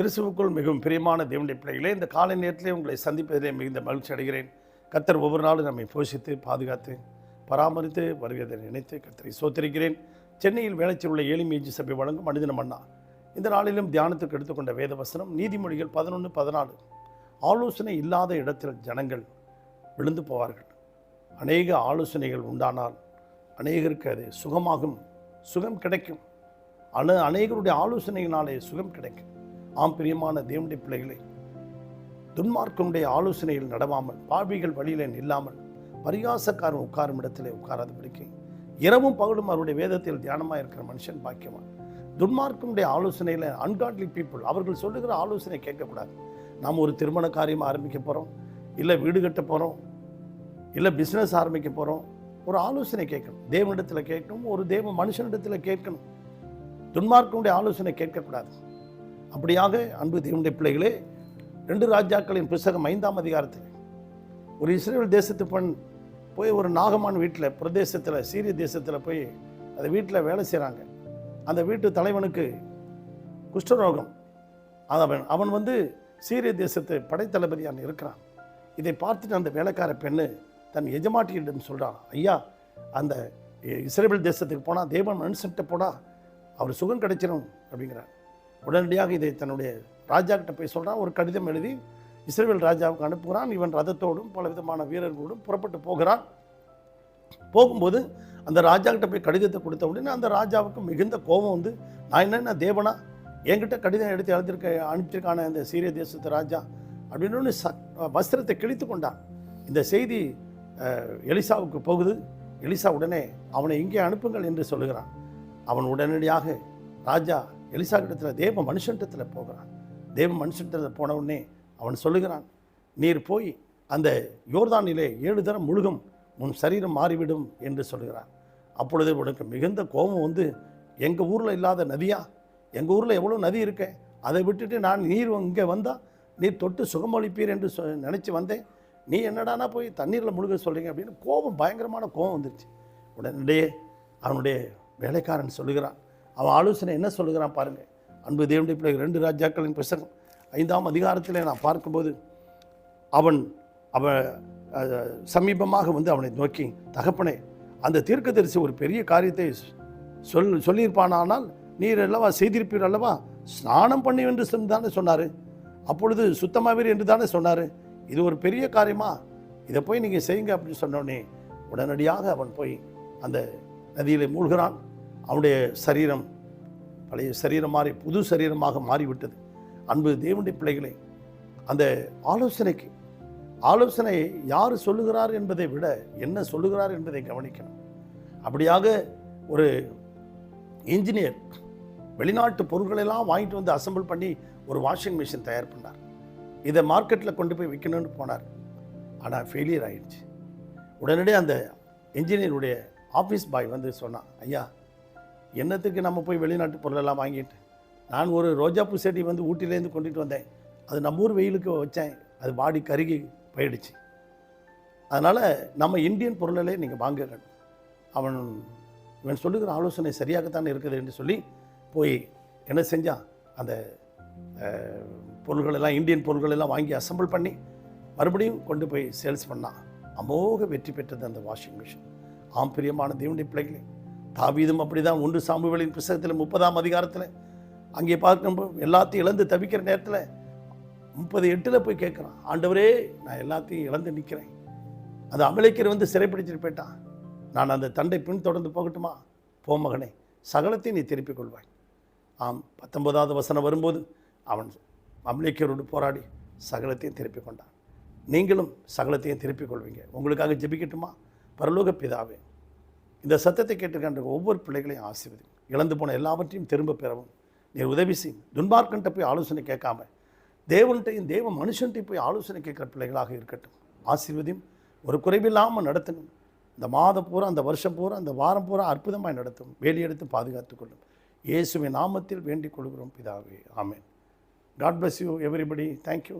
கிறிஸ்துவுக்குள் மிகவும் பிரியமான தேவனுடைய பிள்ளைகளே இந்த காலை நேரத்திலே உங்களை சந்திப்பதிலே மிகுந்த மகிழ்ச்சி அடைகிறேன். கத்தர் ஒவ்வொரு நாளும் நம்மை போஷித்து பாதுகாத்து பராமரித்து வருகிறதை நினைத்து கத்தரை சோத்திருக்கிறேன். சென்னையில் வேலைச்சில் உள்ள ஏழி சபை வழங்கும் மனிதன மன்னா. இந்த நாளிலும் தியானத்துக்கு எடுத்துக்கொண்ட வேத வசனம் நீதிமொழிகள் பதினொன்று பதினாலு. ஆலோசனை இல்லாத இடத்தில் ஜனங்கள் விழுந்து போவார்கள். அநேக ஆலோசனைகள் உண்டானால் அநேகருக்கு அது சுகமாகும் சுகம் கிடைக்கும். அன அநேகருடைய ஆலோசனையினாலே சுகம் கிடைக்கும். ஆம் பிரியமான தேவனுடைய பிள்ளைகளே துன்மார்க்கனுடைய ஆலோசனையில் நடவாமல் பாவிகள் வழியிலே நில்லாமல் பரிகாசக்காரன் உட்காரும் இடத்திலே உட்காராத பிடிக்கும் இரவும் பகலும் அவருடைய வேதத்தில் தியானமாக இருக்கிற மனுஷன் பாக்கியவான். துன்மார்க்கனுடைய ஆலோசனையில் அன்காட்லி பீப்புள் அவர்கள் சொல்லுகிற ஆலோசனை கேட்கக்கூடாது. நாம் ஒரு திருமண காரியம் ஆரம்பிக்க போகிறோம் இல்லை வீடு கட்ட போகிறோம் இல்லை பிஸ்னஸ் ஆரம்பிக்க போகிறோம் ஒரு ஆலோசனை கேட்கணும். தேவனிடத்தில் கேட்கணும் ஒரு தேவ மனுஷனிடத்தில் கேட்கணும். துன்மார்க்கனுடைய ஆலோசனை கேட்கக்கூடாது. அப்படியாக அன்பு தேவனுடைய பிள்ளைகளே ரெண்டு ராஜாக்களின் புஸ்தகம் ஐந்தாம் அதிகாரத்தில் ஒரு இஸ்ரேல் தேசத்து பெண் போய் ஒரு நாகமான் வீட்டில் பிரதேசத்தில் சீரிய தேசத்தில் போய் அந்த வீட்டில் வேலை செய்கிறாங்க அந்த வீட்டு தலைவனுக்கு குஷ்டரோகம். அவன் அவன் வந்து சீரிய தேசத்து படைத்தளபதியான இருக்கிறான். இதை பார்த்துட்டு அந்த வேலைக்கார பெண்ணு தன் எஜமாட்டியிடம் சொல்கிறான் ஐயா அந்த இஸ்ரேல் தேசத்துக்கு போனால் தேவன் மனுஷன்கிட்ட போனால் அவர் சுகம் கிடைச்சிடும் அப்படிங்கிறார். உடனடியாக இதை தன்னுடைய ராஜா கிட்ட போய் சொல்கிறான் ஒரு கடிதம் எழுதி இஸ்ரேல் ராஜாவுக்கு அனுப்புகிறான். இவன் ரதத்தோடும் பல விதமான வீரர்களோடும் புறப்பட்டு போகிறான். போகும்போது அந்த ராஜா கிட்ட போய் கடிதத்தை கொடுத்த உடனே அந்த ராஜாவுக்கு மிகுந்த கோபம் வந்து நான் என்னென்ன தேவனா என்கிட்ட கடிதம் எடுத்து எழுதிருக்க அனுப்பிச்சிருக்கான இந்த சீரிய தேசத்து ராஜா அப்படின்னு ச வஸ்திரத்தை கிழித்து கொண்டான். இந்த செய்தி எலிசாவுக்கு போகுது. எலிசா உடனே அவனை இங்கே அனுப்புங்கள் என்று சொல்லுகிறான். அவன் உடனடியாக ராஜா எலிசா கிட்டத்தில் தேவ மனுஷன்டத்தில் போகிறான். தேவ மனுஷன்டத்தில் போன உடனே அவன் சொல்லுகிறான் நீர் போய் அந்த யோர்தானிலே ஏழு தரம் முழுகும் உன் சரீரம் மாறிவிடும் என்று சொல்லுகிறான். அப்பொழுது உனக்கு மிகுந்த கோபம் வந்து எங்கள் ஊரில் இல்லாத நதியா? எங்கள் ஊரில் எவ்வளோ நதி இருக்கே? அதை விட்டுட்டு நான் நீர் இங்கே வந்தால் நீர் தொட்டு சுகமளிப்பீர் என்று சொ நினச்சி வந்தேன். நீ என்னடானா போய் தண்ணீரில் முழுக சொல்கிறீங்க அப்படின்னு கோபம் பயங்கரமான கோபம் வந்துருச்சு. உடனடியே அவனுடைய வேலைக்காரன் சொல்லுகிறான் அவன் ஆலோசனை என்ன சொல்லுகிறான் பாருங்கள் அன்பு தேவனுடைய பிள்ளை ரெண்டு ராஜாக்களின் புஸ்தகம் ஐந்தாம் அதிகாரத்தில் நான் பார்க்கும்போது அவன் அவன் சமீபமாக வந்து அவனை நோக்கி தகப்பனே அந்த தீர்க்கதரிசி ஒரு பெரிய காரியத்தை சொல் சொல்லியிருப்பானானால் நீர் அல்லவா செய்திருப்பீர் அல்லவா? ஸ்நானம் பண்ணி என்று சொல்லி தானே சொன்னார். அப்பொழுது சுத்தமாவீர் என்று தானே சொன்னார். இது ஒரு பெரிய காரியமா? இதை போய் நீங்கள் செய்யுங்க அப்படின்னு சொன்னோடனே உடனடியாக அவன் போய் அந்த நதியில் மூழ்கிறான். அவனுடைய சரீரம் பழைய சரீரம் மாறி புது சரீரமாக மாறிவிட்டது. அன்பு தேவனுடைய பிள்ளைகளை அந்த ஆலோசனைக்கு ஆலோசனை யார் சொல்லுகிறார் என்பதை விட என்ன சொல்லுகிறார் என்பதை கவனிக்கணும். அப்படியாக ஒரு இன்ஜினியர் வெளிநாட்டு பொருட்களெல்லாம் வாங்கிட்டு வந்து அசம்பிள் பண்ணி ஒரு வாஷிங் மிஷின் தயார் பண்ணார். இதை மார்க்கெட்டில் கொண்டு போய் விற்கணும்னு போனார். ஆனால் ஃபெயிலியர் ஆயிடுச்சு. உடனடியே அந்த இன்ஜினியருடைய ஆஃபீஸ் பாய் வந்து சொன்னான் ஐயா என்னத்துக்கு நம்ம போய் வெளிநாட்டு பொருளெல்லாம் வாங்கிட்டு? நான் ஒரு ரோஜாப்பூ செடி வந்து ஊட்டிலேருந்து கொண்டுட்டு வந்தேன். அது நம்ம ஊர் வெயிலுக்கு வச்சேன். அது வாடி கருகி போயிடுச்சு. அதனால் நம்ம இந்தியன் பொருளே நீங்கள் வாங்குங்கள் அவன் இவன் சொல்லுகிற ஆலோசனை சரியாகத்தான் இருக்குது என்று சொல்லி போய் என்ன செஞ்சான்? அந்த பொருள்களெல்லாம் இந்தியன் பொருள்களெல்லாம் வாங்கி அசம்பிள் பண்ணி மறுபடியும் கொண்டு போய் சேல்ஸ் பண்ணான். அமோக வெற்றி பெற்றது அந்த வாஷிங் மிஷின் ஆம் பிரியமான தேவனுடைய பிள்ளைகளே தாவீதும் அப்படி தான் ஒன்று சாம்புவேலின் புஸ்தகத்தில் முப்பதாம் அதிகாரத்தில். அங்கே பார்க்கும்போது எல்லாத்தையும் இழந்து தவிக்கிற நேரத்தில் முப்பது எட்டில் போய் கேட்குறான். ஆண்டவரே நான் எல்லாத்தையும் இழந்து நிற்கிறேன். அது அமலைக்கர் வந்து சிறைப்பிடிச்சிட்டு போயிட்டான். நான் அந்த தண்டை பின் தொடர்ந்து போகட்டுமா? போ மகனே சகலத்தையும் நீ திருப்பிக் கொள்வாய். ஆம் பத்தொன்பதாவது வசனம் வரும்போது அவன் அமலைக்கரோடு போராடி சகலத்தையும் திருப்பிக் கொண்டான். நீங்களும் சகலத்தையும் திருப்பிக் கொள்வீங்க. உங்களுக்காக ஜெபிக்கட்டுமா? பரலோக பிதாவே இந்த சத்தத்தை கேட்டுக்கின்ற ஒவ்வொரு பிள்ளைகளையும் ஆசிர்வதி இழந்து போன எல்லாவற்றையும் திரும்ப பெறவும். நீர் உதவி செய்யும் துன்பார்க்கன்ட்ட போய் ஆலோசனை கேட்காம தேவன்கிட்டையும் தேவ மனுஷன்ட்டையும் போய் ஆலோசனை கேட்குற பிள்ளைகளாக இருக்கட்டும். ஆசீர்வதியும். ஒரு குறைவில்லாமல் நடத்தணும். இந்த மாதம் பூரா அந்த வருஷம் பூரா அந்த வாரம் பூரா அற்புதமாக நடத்தும். வேலையெடுத்து பாதுகாத்துக் கொள்ளும். இயேசுவின் நாமத்தில் வேண்டிக் கொள்கிறோம் பிதாவே. ஆமேன். God bless you everybody thank you